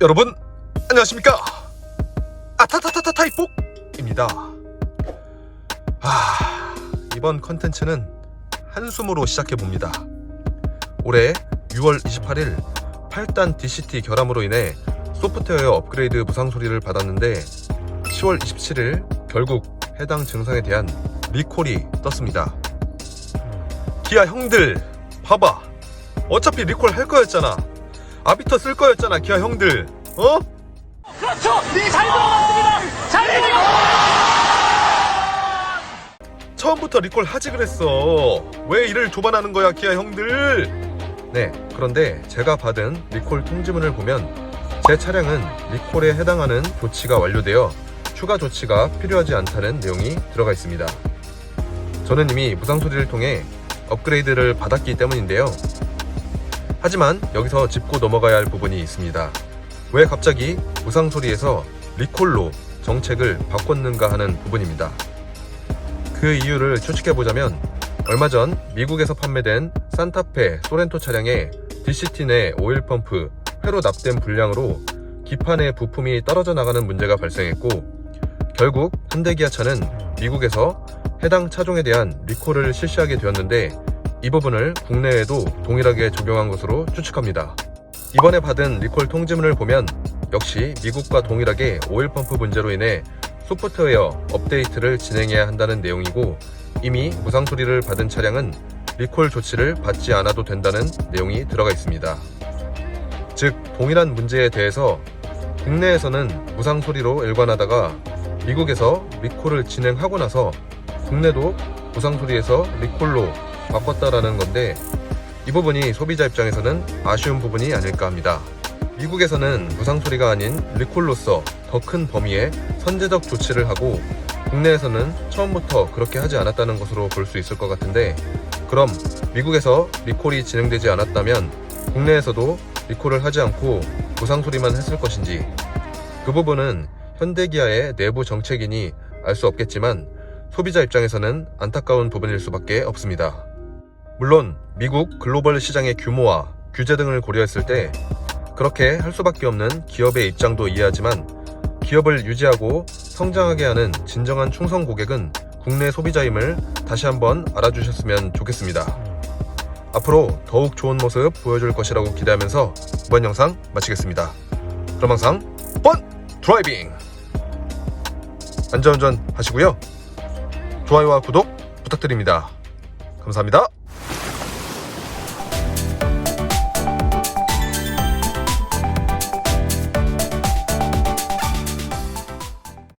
여러분 안녕하십니까? 아타타타타 타이폭입니다. 아 이번 컨텐츠는 한숨으로 시작해봅니다. 올해 6월 28일 8단 DCT 결함으로 인해 소프트웨어 업그레이드 무상 소리를 받았는데 10월 27일 결국 해당 증상에 대한 리콜이 떴습니다. 기아 형들 봐봐. 어차피 리콜 할 거였잖아 아비터 쓸 거였잖아 기아 형들 어? 그렇죠. 네, 잘 들어갔습니다. 잘 들어갔. 처음부터 리콜 하지 그랬어 왜 이를 조반하는 거야 기아 형들 네 그런데 제가 받은 리콜 통지문을 보면 제 차량은 리콜에 해당하는 조치가 완료되어 추가 조치가 필요하지 않다는 내용이 들어가 있습니다 저는 이미 무상 소리를 통해 업그레이드를 받았기 때문인데요 하지만 여기서 짚고 넘어가야 할 부분이 있습니다. 왜 갑자기 무상 소리에서 리콜로 정책을 바꿨는가 하는 부분입니다. 그 이유를 추측해보자면 얼마 전 미국에서 판매된 산타페 소렌토 차량의 DCT 내 오일 펌프 회로 납된 불량으로 기판의 부품이 떨어져 나가는 문제가 발생했고 결국 현대기아차는 미국에서 해당 차종에 대한 리콜을 실시하게 되었는데 이 부분을 국내에도 동일하게 적용한 것으로 추측합니다. 이번에 받은 리콜 통지문을 보면 역시 미국과 동일하게 오일 펌프 문제로 인해 소프트웨어 업데이트를 진행해야 한다는 내용이고 이미 무상 소리를 받은 차량은 리콜 조치를 받지 않아도 된다는 내용이 들어가 있습니다. 즉 동일한 문제에 대해서 국내에서는 무상 소리로 일관하다가 미국에서 리콜을 진행하고 나서 국내도 무상 소리에서 리콜로 바꿨다라는 건데 이 부분이 소비자 입장에서는 아쉬운 부분이 아닐까 합니다. 미국에서는 무상 소리가 아닌 리콜로서 더 큰 범위의 선제적 조치를 하고 국내에서는 처음부터 그렇게 하지 않았다는 것으로 볼 수 있을 것 같은데 그럼 미국에서 리콜이 진행되지 않았다면 국내에서도 리콜을 하지 않고 무상 소리만 했을 것인지 그 부분은 현대기아의 내부 정책이니 알 수 없겠지만 소비자 입장에서는 안타까운 부분일 수밖에 없습니다. 물론 미국 글로벌 시장의 규모와 규제 등을 고려했을 때 그렇게 할 수밖에 없는 기업의 입장도 이해하지만 기업을 유지하고 성장하게 하는 진정한 충성 고객은 국내 소비자임을 다시 한번 알아주셨으면 좋겠습니다. 앞으로 더욱 좋은 모습 보여줄 것이라고 기대하면서 이번 영상 마치겠습니다. 그럼 항상 번 드라이빙! 안전운전 하시고요. 좋아요와 구독 부탁드립니다. 감사합니다.